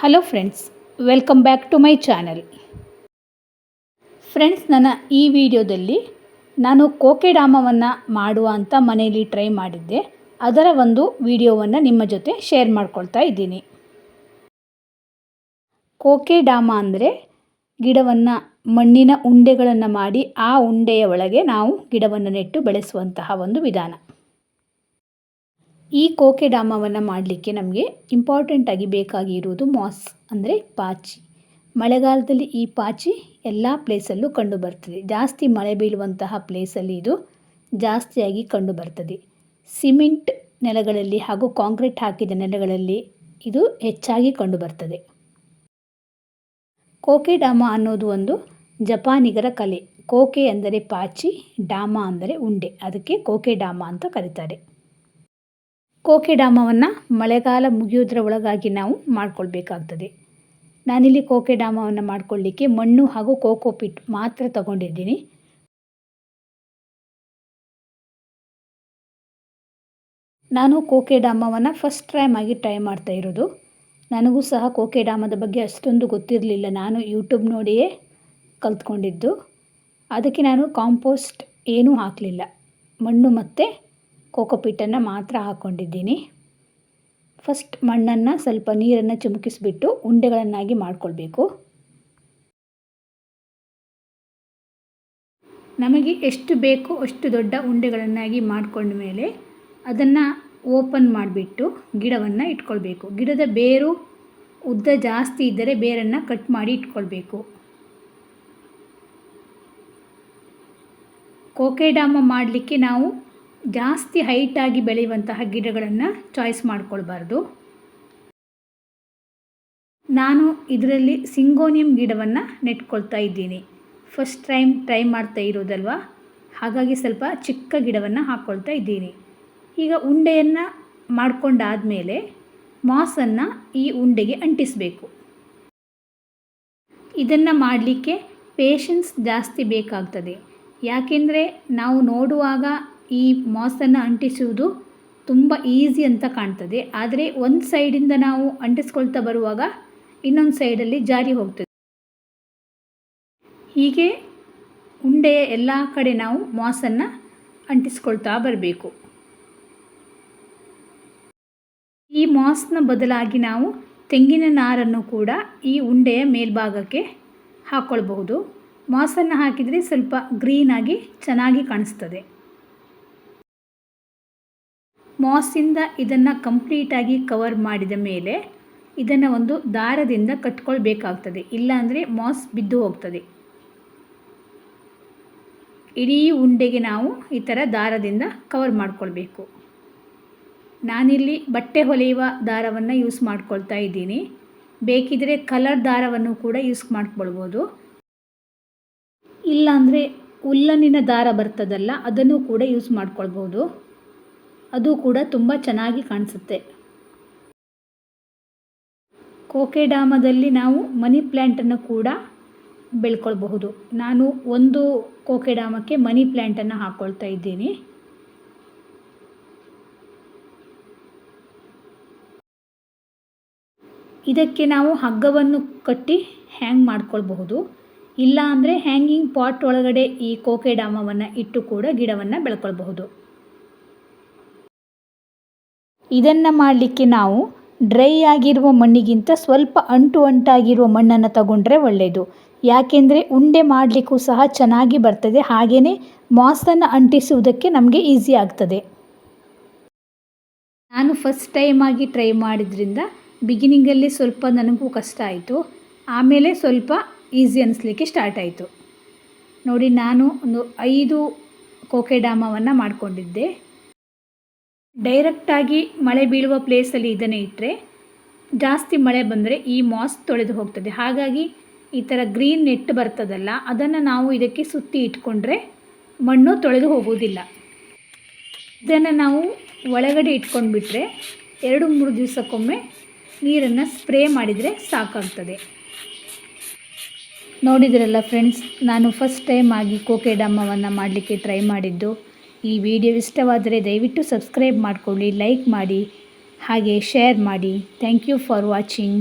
Hello friends welcome back to my channel friends ನನ್ನ ಈ ವಿಡಿಯೋದಲ್ಲಿ ನಾನು ಕೋಕೆಡಾಮವನ್ನು ಮಾಡುವ ಅಂತ ಮನೆಯಲ್ಲಿ ಟ್ರೈ ಮಾಡಿದ್ದೆ. ಅದರ ಒಂದು ವಿಡಿಯೋವನ್ನು ನಿಮ್ಮ ಜೊತೆ ಶೇರ್ ಮಾಡ್ಕೊಳ್ತಾ ಇದ್ದೀನಿ. ಕೋಕೆಡಾಮ ಅಂದರೆ ಗಿಡವನ್ನು, ಮಣ್ಣಿನ ಉಂಡೆಗಳನ್ನು ಮಾಡಿ ಆ ಉಂಡೆಯ ಒಳಗೆ ನಾವು ಗಿಡವನ್ನು ನೆಟ್ಟು ಬೆಳೆಸುವಂತಹ ಒಂದು ವಿಧಾನ. ಈ ಕೋಕೆಡಾಮವನ್ನು ಮಾಡಲಿಕ್ಕೆ ನಮಗೆ ಇಂಪಾರ್ಟೆಂಟಾಗಿ ಬೇಕಾಗಿರುವುದು ಮಾಸ್ ಅಂದರೆ ಪಾಚಿ. ಮಳೆಗಾಲದಲ್ಲಿ ಈ ಪಾಚಿ ಎಲ್ಲ ಪ್ಲೇಸಲ್ಲೂ ಕಂಡುಬರ್ತದೆ ಜಾಸ್ತಿ ಮಳೆ ಬೀಳುವಂತಹ ಪ್ಲೇಸಲ್ಲಿ ಇದು ಜಾಸ್ತಿಯಾಗಿ ಕಂಡುಬರ್ತದೆ ಸಿಮೆಂಟ್ ನೆಲಗಳಲ್ಲಿ ಹಾಗೂ ಕಾಂಕ್ರೀಟ್ ಹಾಕಿದ ನೆಲಗಳಲ್ಲಿ ಇದು ಹೆಚ್ಚಾಗಿ ಕಂಡುಬರ್ತದೆ ಕೋಕೆ ಡಾಮ ಅನ್ನೋದು ಒಂದು ಜಪಾನಿಗರ ಕಲೆ. ಕೋಕೆ ಅಂದರೆ ಪಾಚಿ, ಡಾಮ ಅಂದರೆ ಉಂಡೆ. ಅದಕ್ಕೆ ಕೋಕೆ ಡಾಮ ಅಂತ ಕರೀತಾರೆ. ಕೋಕೆ ಡಾಮವನ್ನು ಮಳೆಗಾಲ ಮುಗಿಯೋದ್ರ ಒಳಗಾಗಿ ನಾವು ಮಾಡಿಕೊಳ್ಬೇಕಾಗ್ತದೆ. ನಾನಿಲ್ಲಿ ಕೋಕೆ ಡಾಮವನ್ನು ಮಾಡ್ಕೊಳ್ಳಿಕ್ಕೆ ಮಣ್ಣು ಹಾಗೂ ಕೋಕೋಪಿಟ್ ಮಾತ್ರ ತಗೊಂಡಿದ್ದೀನಿ. ನಾನು ಕೋಕೆ ಡಾಮವನ್ನು ಫಸ್ಟ್ ಟೈಮ್ ಆಗಿ ಟ್ರೈ ಮಾಡ್ತಾ ಇರೋದು. ನನಗೂ ಸಹ ಕೋಕೆ ಡಾಮದ ಬಗ್ಗೆ ಅಷ್ಟೊಂದು ಗೊತ್ತಿರಲಿಲ್ಲ. ನಾನು ಯೂಟ್ಯೂಬ್ ನೋಡಿಯೇ ಕಲ್ತ್ಕೊಂಡಿದ್ದು. ಅದಕ್ಕೆ ನಾನು ಕಾಂಪೋಸ್ಟ್ ಏನೂ ಹಾಕಲಿಲ್ಲ. ಮಣ್ಣು ಮತ್ತು ಕೋಕೋಪೀಟನ್ನು ಮಾತ್ರ ಹಾಕ್ಕೊಂಡಿದ್ದೀನಿ ಫಸ್ಟ್ ಮಣ್ಣನ್ನು ಸ್ವಲ್ಪ ನೀರನ್ನು ಚುಮುಕಿಸ್ಬಿಟ್ಟು ಉಂಡೆಗಳನ್ನಾಗಿ ಮಾಡಿಕೊಳ್ಬೇಕು. ನಮಗೆ ಎಷ್ಟು ಬೇಕೋ ಅಷ್ಟು ದೊಡ್ಡ ಉಂಡೆಗಳನ್ನಾಗಿ ಮಾಡಿಕೊಂಡ ಮೇಲೆ ಅದನ್ನು ಓಪನ್ ಮಾಡಿಬಿಟ್ಟು ಗಿಡವನ್ನು ಇಟ್ಕೊಳ್ಬೇಕು. ಗಿಡದ ಬೇರು ಉದ್ದ ಜಾಸ್ತಿ ಇದ್ದರೆ ಬೇರನ್ನು ಕಟ್ ಮಾಡಿ ಇಟ್ಕೊಳ್ಬೇಕು. ಕೋಕೆಡಾಮ ಮಾಡಲಿಕ್ಕೆ ನಾವು ಜಾಸ್ತಿ ಹೈಟಾಗಿ ಬೆಳೆಯುವಂತಹ ಗಿಡಗಳನ್ನು ಚಾಯ್ಸ್ ಮಾಡಿಕೊಳ್ಬಾರ್ದು. ನಾನು ಇದರಲ್ಲಿ ಸಿಂಗೋನಿಯಂ ಗಿಡವನ್ನು ನೆಟ್ಕೊಳ್ತಾ ಇದ್ದೀನಿ. ಫಸ್ಟ್ ಟೈಮ್ ಟ್ರೈ ಮಾಡ್ತಾ ಇರೋದಲ್ವ? ಹಾಗಾಗಿ ಸ್ವಲ್ಪ ಚಿಕ್ಕ ಗಿಡವನ್ನು ಹಾಕ್ಕೊಳ್ತಾ ಇದ್ದೀನಿ. ಈಗ ಉಂಡೆಯನ್ನು ಮಾಡಿಕೊಂಡಾದಮೇಲೆ ಮಾಸನ್ನು ಈ ಉಂಡೆಗೆ ಅಂಟಿಸಬೇಕು. ಇದನ್ನು ಮಾಡಲಿಕ್ಕೆ ಪೇಷನ್ಸ್ ಜಾಸ್ತಿ ಬೇಕಾಗ್ತದೆ. ಯಾಕೆಂದರೆ ನಾವು ನೋಡುವಾಗ ಈ ಮಾಸನ್ನು ಅಂಟಿಸುವುದು ತುಂಬ ಈಸಿ ಅಂತ ಕಾಣ್ತದೆ. ಆದರೆ ಒಂದು ಸೈಡಿಂದ ನಾವು ಅಂಟಿಸ್ಕೊಳ್ತಾ ಬರುವಾಗ ಇನ್ನೊಂದು ಸೈಡಲ್ಲಿ ಜಾರಿ ಹೋಗ್ತದೆ. ಹೀಗೆ ಉಂಡೆಯ ಎಲ್ಲ ಕಡೆ ನಾವು ಮಾಸನ್ನು ಅಂಟಿಸ್ಕೊಳ್ತಾ ಬರಬೇಕು. ಈ ಮಾಸ್ನ ಬದಲಾಗಿ ನಾವು ತೆಂಗಿನ ನಾರನ್ನು ಕೂಡ ಈ ಉಂಡೆಯ ಮೇಲ್ಭಾಗಕ್ಕೆ ಹಾಕ್ಕೊಳ್ಬಹುದು ಮಾಸನ್ನು ಹಾಕಿದರೆ ಸ್ವಲ್ಪ ಗ್ರೀನಾಗಿ ಚೆನ್ನಾಗಿ ಕಾಣಿಸ್ತದೆ. ಮಾಸಿಂದ ಇದನ್ನು ಕಂಪ್ಲೀಟಾಗಿ ಕವರ್ ಮಾಡಿದ ಮೇಲೆ ಇದನ್ನು ಒಂದು ದಾರದಿಂದ ಕಟ್ಕೊಳ್ಬೇಕಾಗ್ತದೆ. ಇಲ್ಲಾಂದರೆ ಮಾಸ್ ಬಿದ್ದು ಹೋಗ್ತದೆ. ಇಡೀ ಉಂಡೆಗೆ ನಾವು ಈ ಥರ ದಾರದಿಂದ ಕವರ್ ಮಾಡಿಕೊಳ್ಬೇಕು. ನಾನಿಲ್ಲಿ ಬಟ್ಟೆ ಹೊಲೆಯುವ ದಾರವನ್ನು ಯೂಸ್ ಮಾಡ್ಕೊಳ್ತಾ ಇದ್ದೀನಿ. ಬೇಕಿದ್ರೆ ಕಲರ್ ದಾರವನ್ನು ಕೂಡ ಯೂಸ್ ಮಾಡ್ಕೊಳ್ಬೋದು. ಇಲ್ಲಾಂದರೆ ಉಲ್ಲನಿನ ದಾರ ಬರ್ತದಲ್ಲ, ಅದನ್ನು ಕೂಡ ಯೂಸ್ ಮಾಡ್ಕೊಳ್ಬೋದು. ಅದು ಕೂಡ ತುಂಬ ಚೆನ್ನಾಗಿ ಕಾಣಿಸುತ್ತೆ. ಕೋಕೆಡಾಮದಲ್ಲಿ ನಾವು ಮನಿ ಪ್ಲ್ಯಾಂಟನ್ನು ಕೂಡ ಬೆಳ್ಕೊಳ್ಬಹುದು. ನಾನು ಒಂದು ಕೋಕೆಡಾಮಕ್ಕೆ ಮನಿ ಪ್ಲ್ಯಾಂಟನ್ನು ಹಾಕ್ಕೊಳ್ತಾ ಇದ್ದೀನಿ. ಇದಕ್ಕೆ ನಾವು ಹಗ್ಗವನ್ನು ಕಟ್ಟಿ ಹ್ಯಾಂಗ್ ಮಾಡ್ಕೊಳ್ಬಹುದು. ಇಲ್ಲ ಅಂದರೆ ಹ್ಯಾಂಗಿಂಗ್ ಪಾಟ್ ಒಳಗಡೆ ಈ ಕೋಕೆಡಾಮವನ್ನು ಇಟ್ಟು ಕೂಡ ಗಿಡವನ್ನು ಬೆಳ್ಕೊಳ್ಬಹುದು. ಇದನ್ನು ಮಾಡಲಿಕ್ಕೆ ನಾವು ಡ್ರೈ ಆಗಿರುವ ಮಣ್ಣಿಗಿಂತ ಸ್ವಲ್ಪ ಅಂಟು ಅಂಟಾಗಿರುವ ಮಣ್ಣನ್ನು ತಗೊಂಡ್ರೆ ಒಳ್ಳೆಯದು ಯಾಕೆಂದರೆ ಉಂಡೆ ಮಾಡಲಿಕ್ಕೂ ಸಹ ಚೆನ್ನಾಗಿ ಬರ್ತದೆ. ಹಾಗೆಯೇ ಮಾಸನ್ನು ಅಂಟಿಸುವುದಕ್ಕೆ ನಮಗೆ ಈಸಿ ಆಗ್ತದೆ. ನಾನು ಫಸ್ಟ್ ಟೈಮ್ ಆಗಿ ಟ್ರೈ ಮಾಡಿದ್ರಿಂದ ಬಿಗಿನಿಂಗಲ್ಲಿ ಸ್ವಲ್ಪ ನನಗೂ ಕಷ್ಟ ಆಯಿತು. ಆಮೇಲೆ ಸ್ವಲ್ಪ ಈಸಿ ಅನ್ನಿಸ್ಲಿಕ್ಕೆ ಸ್ಟಾರ್ಟ್ ಆಯಿತು. ನೋಡಿ, ನಾನು ಒಂದು ಐದು ಕೋಕೆಡಾಮವನ್ನು ಮಾಡಿಕೊಂಡಿದ್ದೆ. ಡೈರೆಕ್ಟಾಗಿ ಮಳೆ ಬೀಳುವ ಪ್ಲೇಸಲ್ಲಿ ಇದನ್ನು ಇಟ್ಟರೆ ಜಾಸ್ತಿ ಮಳೆ ಬಂದರೆ ಈ ಮಾಸ್ ತೊಳೆದು ಹೋಗ್ತದೆ. ಹಾಗಾಗಿ ಈ ಥರ ಗ್ರೀನ್ ನೆಟ್ ಬರ್ತದಲ್ಲ, ಅದನ್ನು ನಾವು ಇದಕ್ಕೆ ಸುತ್ತಿ ಇಟ್ಕೊಂಡ್ರೆ ಮಣ್ಣು ತೊಳೆದು ಹೋಗುವುದಿಲ್ಲ. ಇದನ್ನು ನಾವು ಒಳಗಡೆ ಇಟ್ಕೊಂಡ್ಬಿಟ್ರೆ ಎರಡು ಮೂರು ದಿವಸಕ್ಕೊಮ್ಮೆ ನೀರನ್ನು ಸ್ಪ್ರೇ ಮಾಡಿದರೆ ಸಾಕಾಗ್ತದೆ. ನೋಡಿದ್ರಲ್ಲ ಫ್ರೆಂಡ್ಸ್ ನಾನು ಫಸ್ಟ್ ಟೈಮ್ ಆಗಿ ಕೋಕೆ ಡಮ್ಮವನ್ನು ಮಾಡಲಿಕ್ಕೆ ಟ್ರೈ ಮಾಡಿದ್ದು. ಈ ವಿಡಿಯೋ ಇಷ್ಟವಾದರೆ ದಯವಿಟ್ಟು ಸಬ್ಸ್ಕ್ರೈಬ್ ಮಾಡಿಕೊಳ್ಳಿ, ಲೈಕ್ ಮಾಡಿ, ಹಾಗೆ ಶೇರ್ ಮಾಡಿ. Thank you for watching.